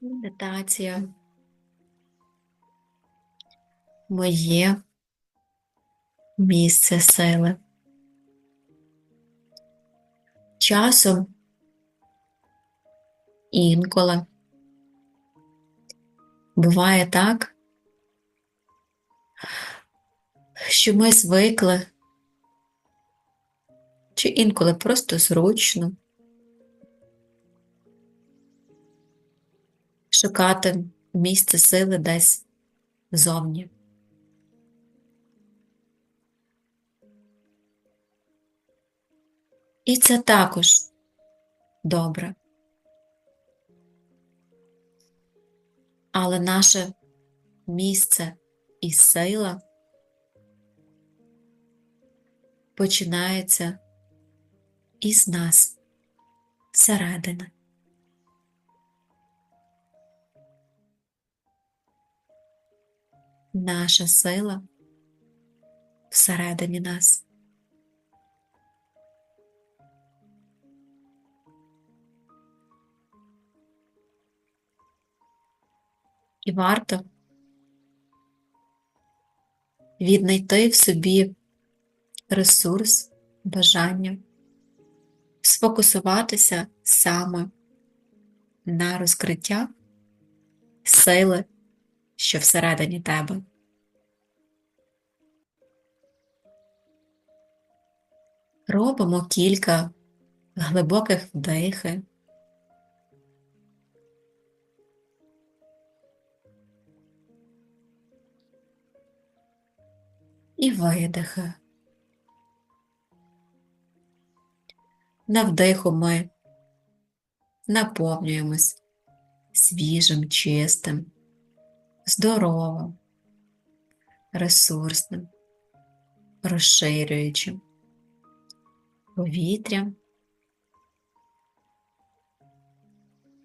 Медитація. Моє місце сили. Часом інколи буває так, що ми звикли, чи інколи просто зручно шукати місце сили десь зовні. І це також добре. Але наше місце і сила починається із нас зсередини. Наша сила всередині нас. І варто віднайти в собі ресурс, бажання, сфокусуватися саме на розкриття сили, що всередині тебе. Робимо кілька глибоких вдихи. І видихи. На вдиху ми наповнюємось свіжим, чистим, здоровим, ресурсним, розширюючим повітрям,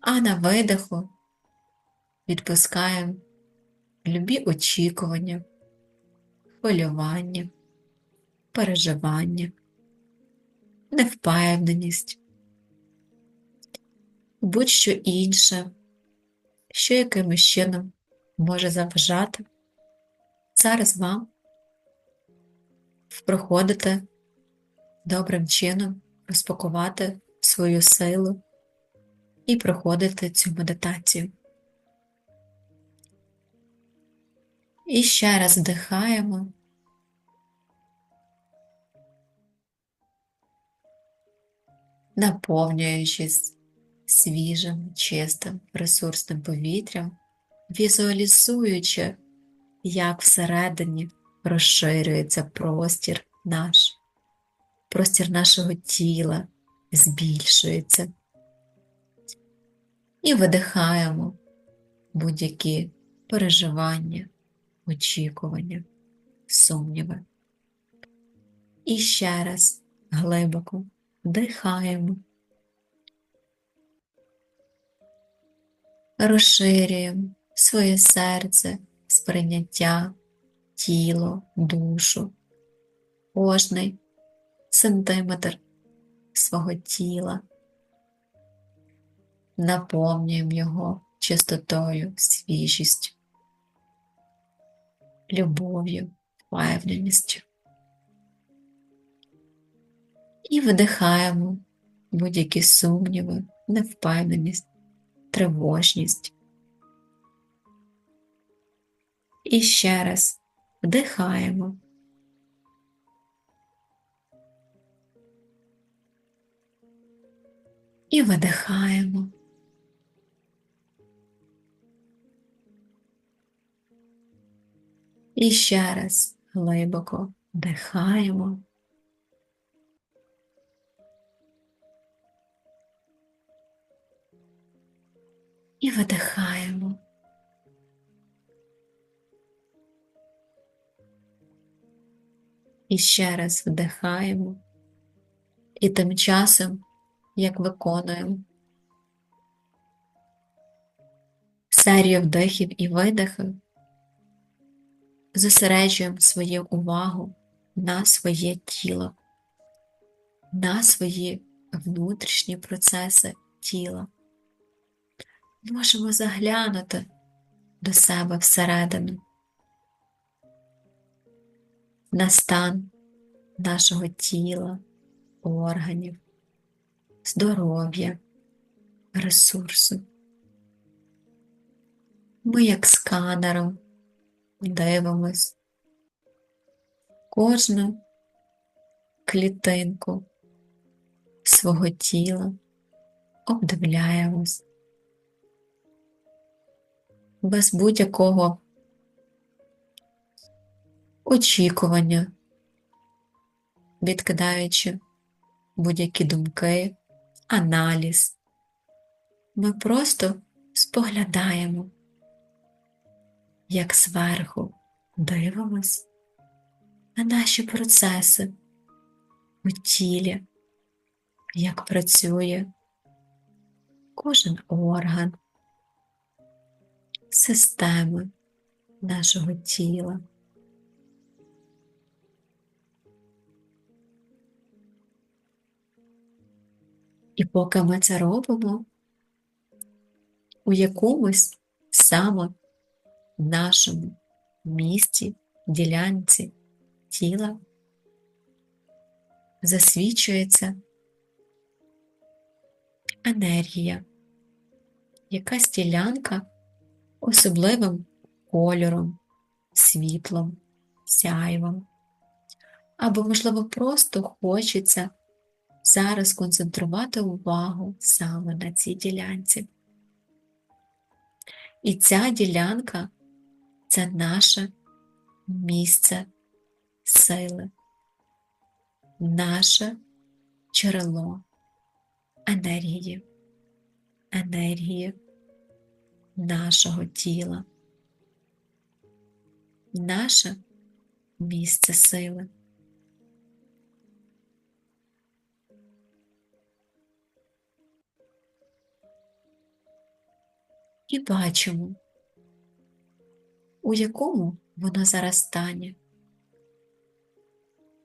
а на видиху відпускаємо любі очікування, хвилювання, переживання, невпевненість, будь-що інше, що якимось чином може заважати зараз вам проходите добрим чином розпакувати свою силу і проходити цю медитацію. І ще раз вдихаємо. Наповнюючись свіжим, чистим, ресурсним повітрям, візуалізуючи, як всередині розширюється простір наш, простір нашого тіла збільшується. І видихаємо будь-які переживання, очікування, сумніви. І ще раз глибоко вдихаємо. Розширюємо своє серце, сприйняття, тіло, душу, кожний сантиметр свого тіла. Наповнюємо його чистотою, свіжістю, любов'ю, впевненістю. І видихаємо будь-які сумніви, невпевненість, тривожність. І ще раз вдихаємо. І видихаємо. І ще раз глибоко вдихаємо. І видихаємо. І ще раз вдихаємо. І тим часом, як виконуємо. Серію вдихів і видихів, зосереджуємо свою увагу на своє тіло, на свої внутрішні процеси тіла. можемо заглянути до себе всередину, на стан нашого тіла, органів, здоров'я, ресурсу. Ми, як сканером, дивимось кожну клітинку свого тіла, обдивляємось без будь-якого очікування, відкидаючи будь-які думки, аналіз. Ми просто споглядаємо, як зверху дивимось на наші процеси у тілі, як працює кожен орган, системи нашого тіла. І поки ми це робимо, у якомусь саме нашому місці, ділянці тіла засвічується енергія, якась ділянка особливим кольором, світлом, сяйвом. Або, можливо, просто хочеться зараз концентрувати увагу саме на цій ділянці. І ця ділянка це наше місце сили, наше джерело енергії, енергії нашого тіла, наше місце сили. І бачимо, у якому воно зараз стані.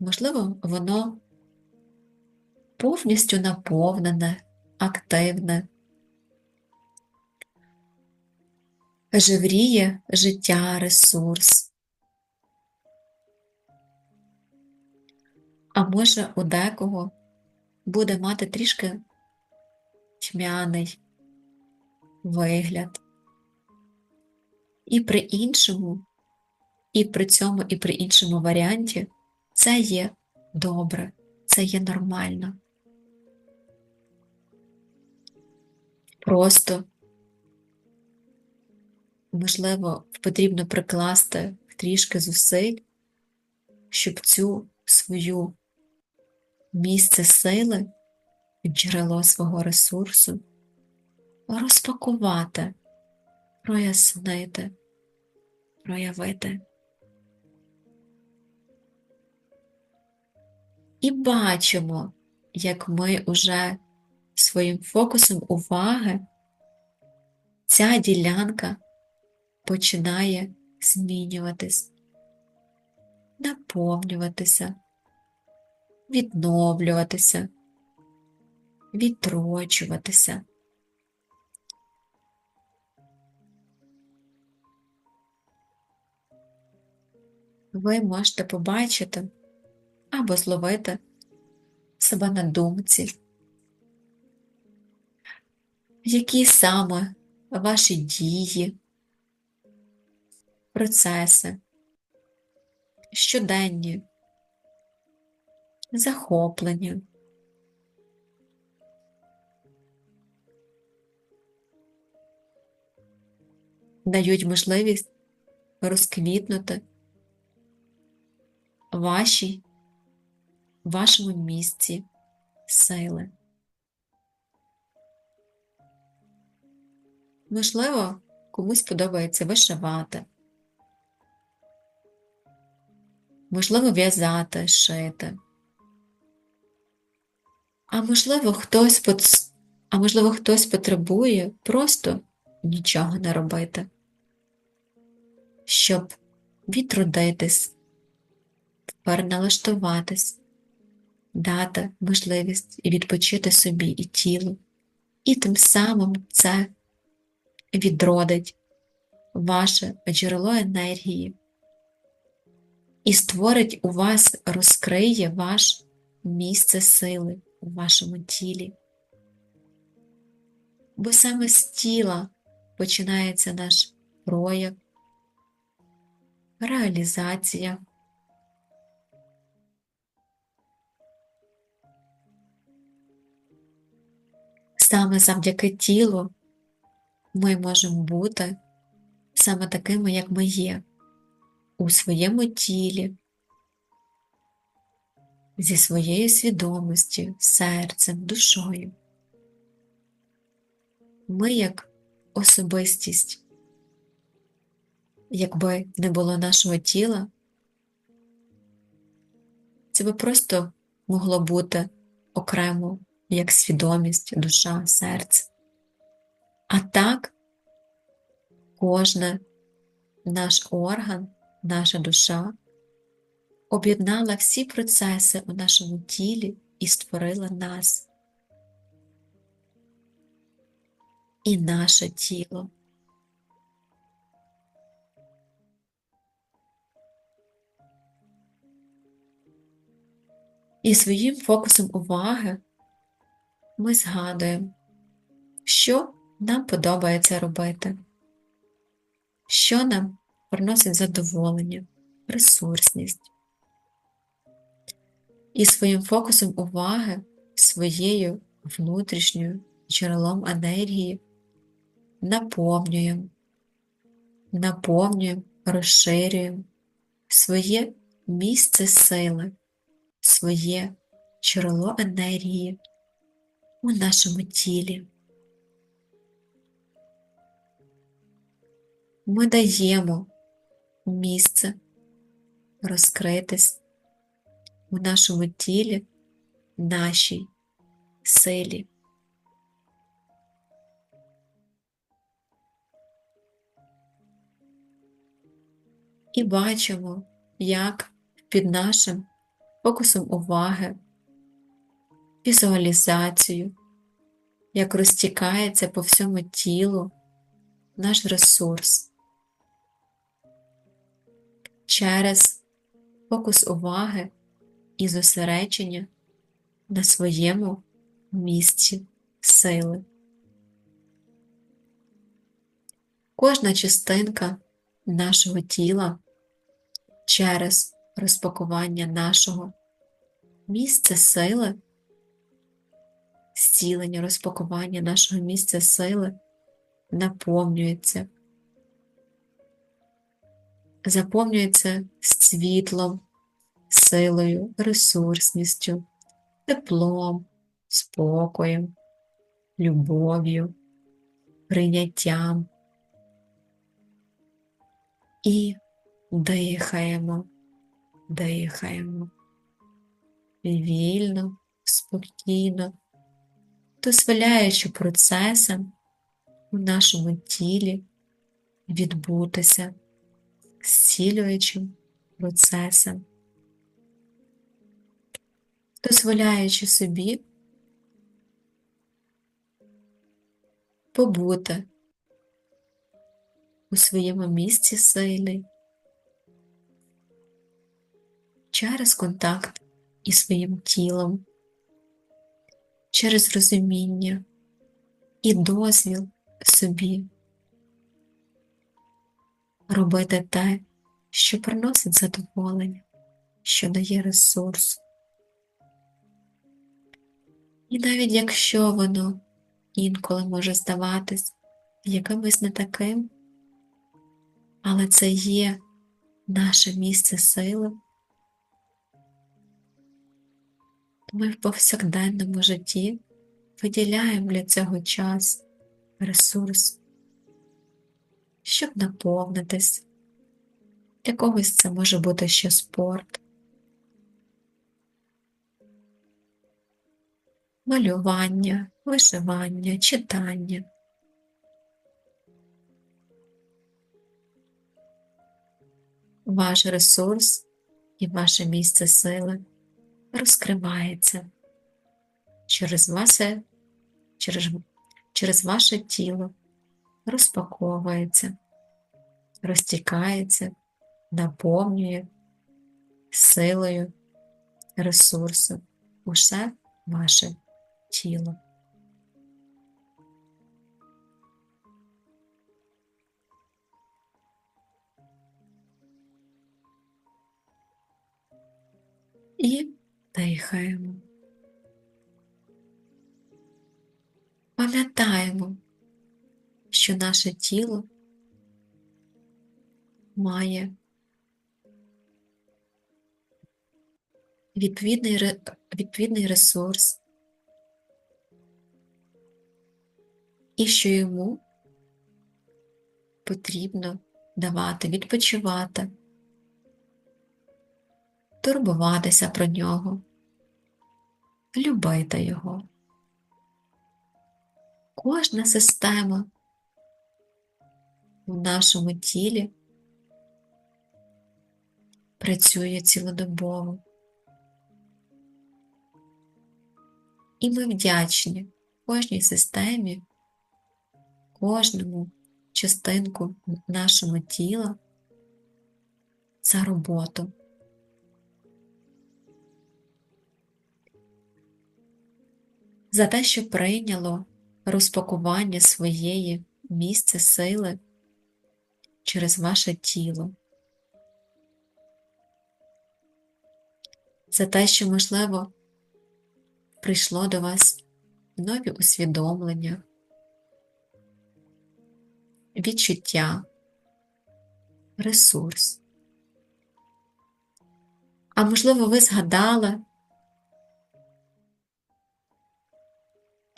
Можливо, воно повністю наповнене, активне, живріє життя, ресурс. А може, у декого буде мати трішки тьмяний вигляд. І при іншому, і при цьому, і при іншому варіанті це є добре, це є нормально. Просто, можливо, потрібно прикласти трішки зусиль, щоб цю свою місце сили, джерело свого ресурсу розпакувати, прояснити, проявити. І бачимо, як ми уже своїм фокусом уваги ця ділянка починає змінюватись, наповнюватися, відновлюватися, відрочуватися. Ви можете побачити або зловити себе на думці, які саме ваші дії, процеси, щоденні, захоплення. Дають можливість розквітнути вашій, вашому місці сили. Можливо, комусь подобається вишивати, можливо, в'язати, шити. А можливо, хтось а можливо, хтось потребує просто нічого не робити, щоб відродитись, переналаштуватись, дати можливість відпочити собі і тілу, і тим самим це відродить ваше джерело енергії і створить у вас, розкриє ваш місце сили у вашому тілі. Бо саме з тіла починається наш прояв, реалізація. Саме завдяки тілу ми можемо бути саме такими, як ми є, у своєму тілі, зі своєю свідомістю, серцем, душою. Ми як особистість, якби не було нашого тіла, це би просто могло бути окремо як свідомість, душа, серце. А так, кожен наш орган, наша душа об'єднала всі процеси у нашому тілі і створила нас і наше тіло. І своїм фокусом уваги ми згадуємо, що нам подобається робити, що нам приносить задоволення, ресурсність. І своїм фокусом уваги, своєю внутрішньою джерелом енергії наповнюємо, наповнюємо, розширюємо своє місце сили, своє джерело енергії у нашому тілі. Ми даємо місце розкритись у нашому тілі нашій силі. І бачимо, як під нашим фокусом уваги візуалізацію, як розтікається по всьому тілу наш ресурс через фокус уваги і зосередження на своєму місці сили. Кожна частинка нашого тіла через розпакування нашого місця сили зцілення, розпакування нашого місця сили наповнюється, заповнюється світлом, силою, ресурсністю, теплом, спокоєм, любов'ю, прийняттям. І дихаємо, дихаємо. Вільно, спокійно дозволяючи процесам у нашому тілі відбутися, зцілюючим процесам, дозволяючи собі побути у своєму місці сили через контакт із своїм тілом через розуміння і дозвіл собі робити те, що приносить задоволення, що дає ресурс. І навіть якщо воно інколи може здаватись якимось не таким, але це є наше місце сили. Ми в повсякденному житті виділяємо для цього час, ресурс, щоб наповнитись. Для когось це може бути ще спорт, малювання, вишивання, читання. Ваш ресурс і ваше місце сили розкривається через ваше, через, через ваше тіло, розпаковується, розтікається, наповнює силою, ресурсу усе ваше тіло. І дихаємо. Пам'ятаємо, що наше тіло має відповідний, відповідний ресурс, і що йому потрібно давати відпочивати, турбуватися про нього, любити його. Кожна система в нашому тілі працює цілодобово. І ми вдячні кожній системі, кожному частинку нашого тіла за роботу. За те, що прийняло розпакування своєї місця сили через ваше тіло. За те, що, можливо, прийшло до вас нові усвідомлення, відчуття, ресурс. А можливо, ви згадали,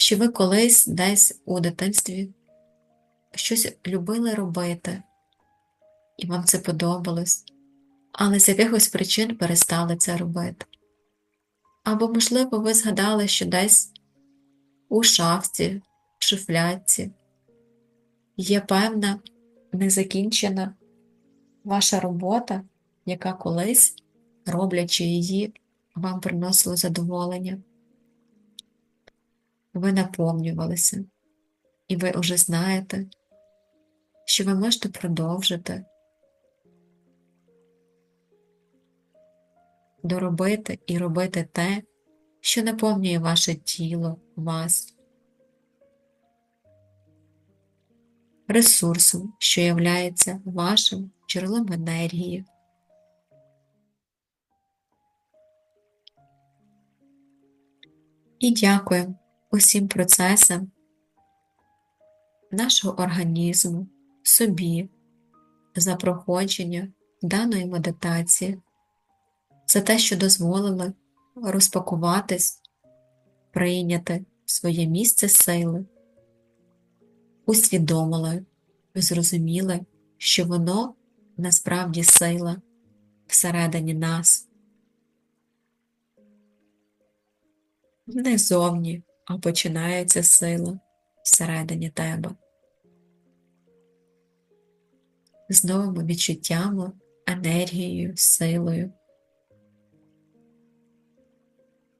що ви колись десь у дитинстві щось любили робити, і вам це подобалось, але з якихось причин перестали це робити. Або, можливо, ви згадали, що десь у шафці, в шуфляці є певна незакінчена ваша робота, яка колись, роблячи її, вам приносила задоволення. Ви наповнювалися, і ви вже знаєте, що ви можете продовжити доробити і робити те, що наповнює ваше тіло, вас, ресурсом, що являється вашим джерелом енергії. І дякую усім процесам нашого організму, собі за проходження даної медитації за те, що дозволили розпакуватись, прийняти своє місце сили, усвідомили, зрозуміли, що воно насправді сила всередині нас. Не зовні, а починається сила всередині тебе. З новими відчуттями, енергією, силою.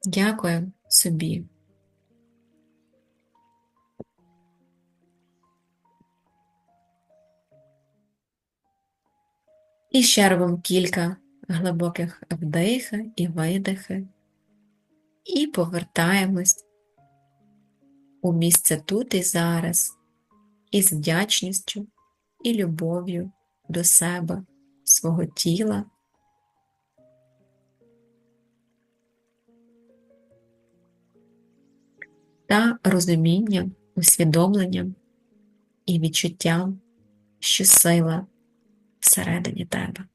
Дякую собі. І ще робимо кілька глибоких вдихи і видихи, і повертаємось у місце тут і зараз, із вдячністю і любов'ю до себе, свого тіла та розумінням, усвідомленням і відчуттям, що сила всередині тебе.